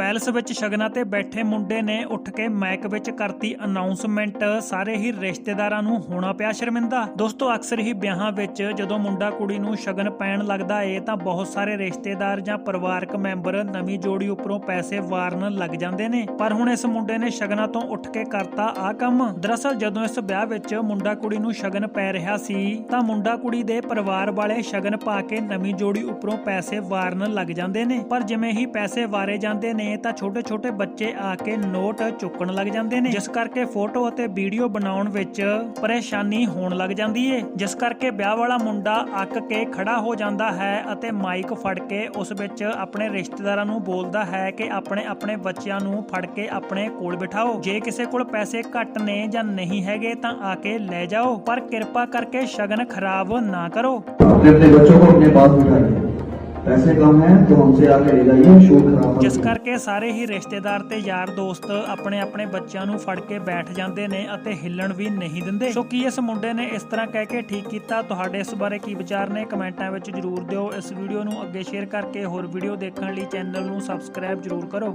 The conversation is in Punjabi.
ਪੈਲਸ ਵਿੱਚ ਸ਼ਗਨਾਂ ਤੇ ਬੈਠੇ ਮੁੰਡੇ ਨੇ ਉੱਠ ਕੇ ਮੈਕ ਵਿੱਚ ਕਰਤੀ ਅਨਾਉਂਸਮੈਂਟ ਸਾਰੇ ਹੀ ਰਿਸ਼ਤੇਦਾਰਾਂ ਨੂੰ ਹੋਣਾ ਪਿਆ ਸ਼ਰਮਿੰਦਾ। ਦੋਸਤੋ, ਅਕਸਰ ਹੀ ਵਿਆਹਾਂ ਵਿੱਚ ਜਦੋਂ ਮੁੰਡਾ ਕੁੜੀ ਨੂੰ ਸ਼ਗਨ ਪੈਣ ਲੱਗਦਾ ਏ, ਤਾਂ ਬਹੁਤ ਸਾਰੇ ਰਿਸ਼ਤੇਦਾਰ ਜਾਂ ਪਰਿਵਾਰਕ ਮੈਂਬਰ ਨਵੀਂ ਜੋੜੀ ਉੱਪਰੋਂ ਪੈਸੇ ਵਾਰਨ ਲੱਗ ਜਾਂਦੇ ਨੇ। ਪਰ ਹੁਣ ਇਸ ਮੁੰਡੇ ਨੇ ਸ਼ਗਨਾਂ ਤੋਂ ਉੱਠ ਕੇ ਕਰਤਾ ਆ ਕੰਮ। ਦਰਅਸਲ, ਜਦੋਂ ਇਸ ਵਿਆਹ ਵਿੱਚ ਮੁੰਡਾ ਕੁੜੀ ਨੂੰ ਸ਼ਗਨ ਪੈ ਰਿਹਾ ਸੀ, ਤਾਂ ਮੁੰਡਾ ਕੁੜੀ ਦੇ ਪਰਿਵਾਰ ਵਾਲੇ ਸ਼ਗਨ ਪਾ ਕੇ ਨਵੀਂ ਜੋੜੀ ਉੱਪਰੋਂ ਪੈਸੇ ਵਾਰਨ ਲੱਗ ਜਾਂਦੇ ਨੇ। ਪਰ ਜਿਵੇਂ ਹੀ ਪੈਸੇ ਵਾਰੇ ਜਾਂਦੇ ਨੇ ਤਾਂ ਛੋਟੇ-ਛੋਟੇ ਬੱਚੇ ਆ ਕੇ ਨੋਟ ਚੁੱਕਣ ਲੱਗ ਜਾਂਦੇ ਨੇ ਜਿਸ ਕਰਕੇ ਫੋਟੋ ਅਤੇ ਵੀਡੀਓ ਬਣਾਉਣ ਵਿੱਚ ਪਰੇਸ਼ਾਨੀ ਹੋਣ ਲੱਗ ਜਾਂਦੀ ਏ ਜਿਸ ਕਰਕੇ ਵਿਆਹ ਵਾਲਾ ਮੁੰਡਾ ਅੱਕ ਕੇ ਖੜਾ ਹੋ ਜਾਂਦਾ ਹੈ ਅਤੇ ਮਾਈਕ ਫੜ ਕੇ ਉਸ ਵਿੱਚ ਆਪਣੇ ਰਿਸ਼ਤੇਦਾਰਾਂ ਨੂੰ ਬੋਲਦਾ ਹੈ ਕਿ ਆਪਣੇ ਆਪਣੇ ਬੱਚਿਆਂ ਨੂੰ ਫੜ ਕੇ ਆਪਣੇ ਕੋਲ ਬਿਠਾਓ ਜੇ ਕਿਸੇ ਕੋਲ ਪੈਸੇ ਘੱਟ ਨੇ ਜਾਂ ਨਹੀਂ ਹੈਗੇ ਤਾਂ ਆ ਕੇ ਲੈ ਜਾਓ ਪਰ ਕਿਰਪਾ ਕਰਕੇ ਸ਼ਗਨ ਖਰਾਬ ਨਾ ਕਰੋ अपने अपने बच्चों को अपने पास बिठाइए पैसे कम हैं तो हमसे आके ले जाइए शूट खराब मत ਜਿਸ करिए। ਕਰਕੇ ਸਾਰੇ ਹੀ ਰਿਸ਼ਤੇਦਾਰ ਤੇ ਯਾਰ ਦੋਸਤ ਆਪਣੇ ਆਪਣੇ ਬੱਚਿਆਂ ਨੂੰ ਫੜ ਕੇ ਬੈਠ ਜਾਂਦੇ ਨੇ ਅਤੇ ਹਿੱਲਣ ਵੀ ਨਹੀਂ ਦਿੰਦੇ ਸੋ ਕੀ ਇਸ ਮੁੰਡੇ ਨੇ ਇਸ ਤਰ੍ਹਾਂ ਕਹਿ ਕੇ ਠੀਕ ਕੀਤਾ ਤੁਹਾਡੇ ਇਸ ਬਾਰੇ ਕੀ ਵਿਚਾਰ ਨੇ ਕਮੈਂਟਾਂ ਵਿੱਚ ਜਰੂਰ ਦਿਓ ਇਸ ਵੀਡੀਓ ਨੂੰ ਅੱਗੇ ਸ਼ੇਅਰ ਕਰਕੇ ਹੋਰ ਵੀਡੀਓ ਦੇਖਣ ਲਈ ਚੈਨਲ ਨੂੰ ਸਬਸਕ੍ਰਾਈਬ ਜਰੂਰ ਕਰੋ